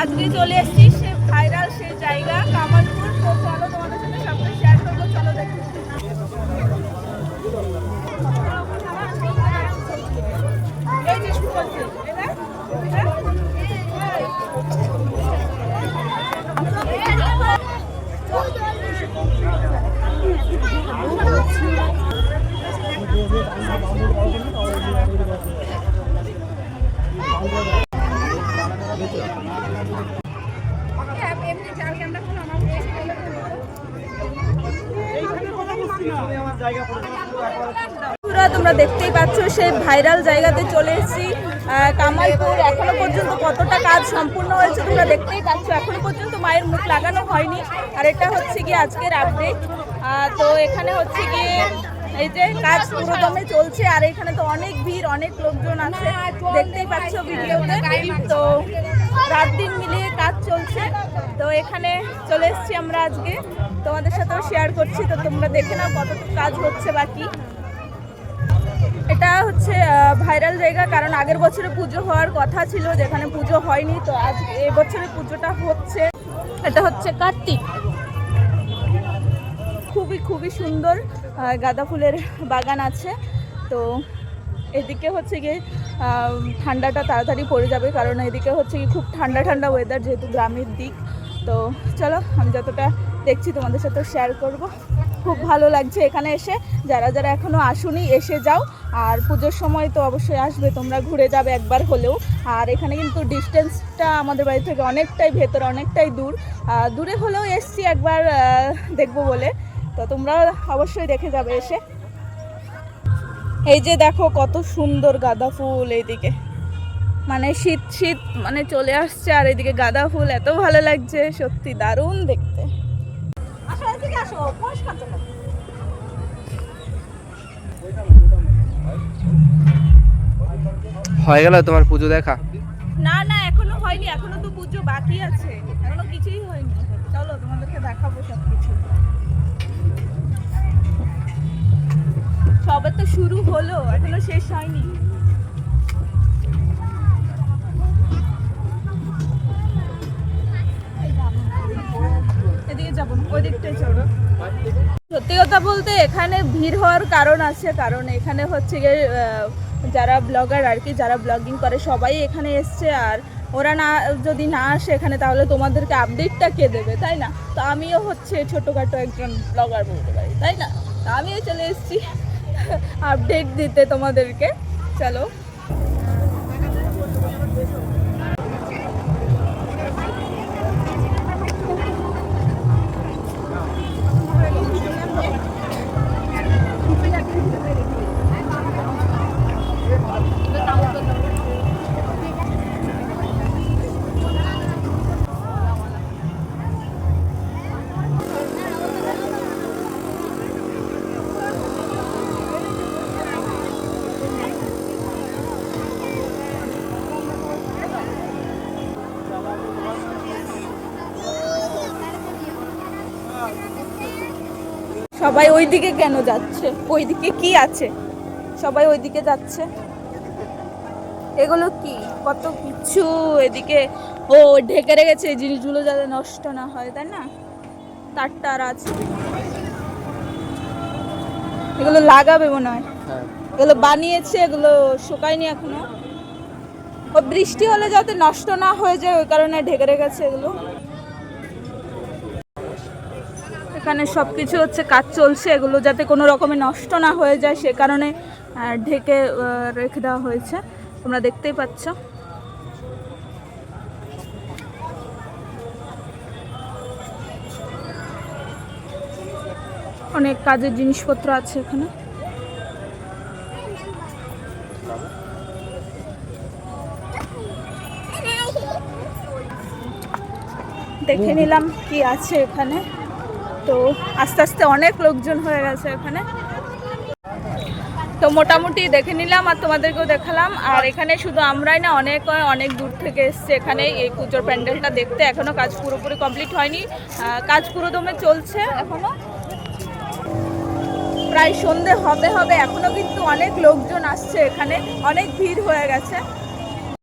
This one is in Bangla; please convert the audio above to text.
আজকে চলে এসেছি সে ভাইরাল সে জায়গা, কামালপুর। তো চলো তোমাদের সাথে সবটা শেয়ার করব, চলো দেখো। তোমরা দেখতেই পাচ্ছ সেই ভাইরাল জায়গাতে চলে এসেছি কামালপুর। এখনও পর্যন্ত কতটা কাজ সম্পূর্ণ হয়েছে তোমরা দেখতেই পাচ্ছ। এখনও পর্যন্ত মায়ের মুখ লাগানো হয়নি। আর এটা হচ্ছে কি আজকের আপডেট তো এখানে হচ্ছে কি এই যে কাজ পুরোদমে চলছে, আর এখানে তো অনেক ভিড়, অনেক লোকজন আছে। দেখতেই পাচ্ছ ভিডিওতে। তো রাত দিন মিলিয়ে কাজ চলছে। তো এখানে চলে এসেছি আমরা আজকে। তোমাদের সাথেও শেয়ার করছি, তো তোমরা দেখে নাও কতটুকু কাজ হচ্ছে বাকি এটা হচ্ছে ভাইরাল জায়গা, কারণ আগের বছরে পুজো হওয়ার কথা ছিল, যেখানে পুজো হয়নি, তো আজ এবছরে পুজোটা হচ্ছে। এটা হচ্ছে কার্তিক। খুবই খুবই সুন্দর গাঁদা ফুলের বাগান আছে। তো এদিকে হচ্ছে গিয়ে ঠান্ডাটা তাড়াতাড়ি পড়ে যাবে, কারণ এদিকে হচ্ছে কি খুব ঠান্ডা ঠান্ডা ওয়েদার যেহেতু গ্রামের দিক। তো চলো, আমি যতটা দেখছি তোমাদের সাথে শেয়ার করব। খুব ভালো লাগছে এখানে এসে। যারা যারা এখনও আসুনি, এসে যাও। আর পুজোর সময় তো অবশ্যই আসবে, তোমরা ঘুরে যাবে একবার হলেও। আর এখানে কিন্তু ডিস্টেন্সটা আমাদের বাড়ি থেকে অনেকটাই ভেতর, অনেকটাই দূর। দূরে হলেও এসছি একবার দেখব বলে। তো তোমরা অবশ্যই দেখে যাবে এসে। এই যে দেখো কত সুন্দর গাঁদা ফুল এইদিকে। মানে শীত শীত মানে চলে আসছে আর এদিকে গাঁদা ফুল এত ভালো লাগছে সত্যি দারুণ দেখতে। হয়ে গেল তোমার পুজো দেখা? না না এখনও হয়নি এখনও তো পুজো বাকি আছে এখনও কিছুই হয়নি। চলো তোমাদেরকে দেখাবো সব কিছু সবে তো শুরু হলো এখনও শেষ হয়নি। কথা বলতে এখানে ভিড় হওয়ার কারণ আছে, কারণ এখানে হচ্ছে গিয়ে যারা ব্লগার আর কি, যারা ব্লগিং করে, সবাই এখানে এসছে আর ওরা না, যদি না আসে এখানে, তাহলে তোমাদেরকে আপডেটটা কে দেবে, তাই না? তো আমিও হচ্ছে ছোটোখাটো একজন ব্লগার বলতে পারি, তাই না? আমিও চলে এসেছি আপডেট দিতে তোমাদেরকে, চলো। সবাই ওইদিকে কেন যাচ্ছে? ওইদিকে কি আছে? সবাই ওইদিকে যাচ্ছে। এগুলো কি? কত কিছু এদিকে ও ঢেকে রেখেছে এই জিনিসগুলো যাতে নষ্ট না হয় তাই না? তার টার আছে। এগুলো লাগাবে মনে হয়। এগুলো বানিয়েছে এগুলো শুকায়নি এখনও। ও বৃষ্টি হলে যাতে নষ্ট না হয়ে যায় ওই কারণে ঢেকে রেখেছে এগুলো। এখানে সব কিছু হচ্ছে, কাজ চলছে, এগুলো যাতে কোনো রকমে নষ্ট না হয়ে যায়, সে কারণে ঢেকে রেখে দেওয়া হয়েছে। তোমরা দেখতেই পাচ্ছ। অনেক কাজের জিনিসপত্র আছে এখানে। দেখে নিলাম কি আছে এখানে। তো আস্তে আস্তে অনেক লোকজন হয়ে গেছে এখানে। তো মোটামুটি দেখে নিলাম আর তোমাদেরকেও দেখালাম। আর এখানে শুধু আমরাই না, অনেক অনেক দূর থেকে এসছে এখানে। এই পুজোর প্যান্ডেলটা দেখতে এখনও কাজ পুরোপুরি কমপ্লিট হয়নি। কাজ পুরো দমে চলছে এখনও। প্রায় সন্ধে হবে হবে, এখনও কিন্তু অনেক লোকজন আসছে এখানে। অনেক ভিড় হয়ে গেছে।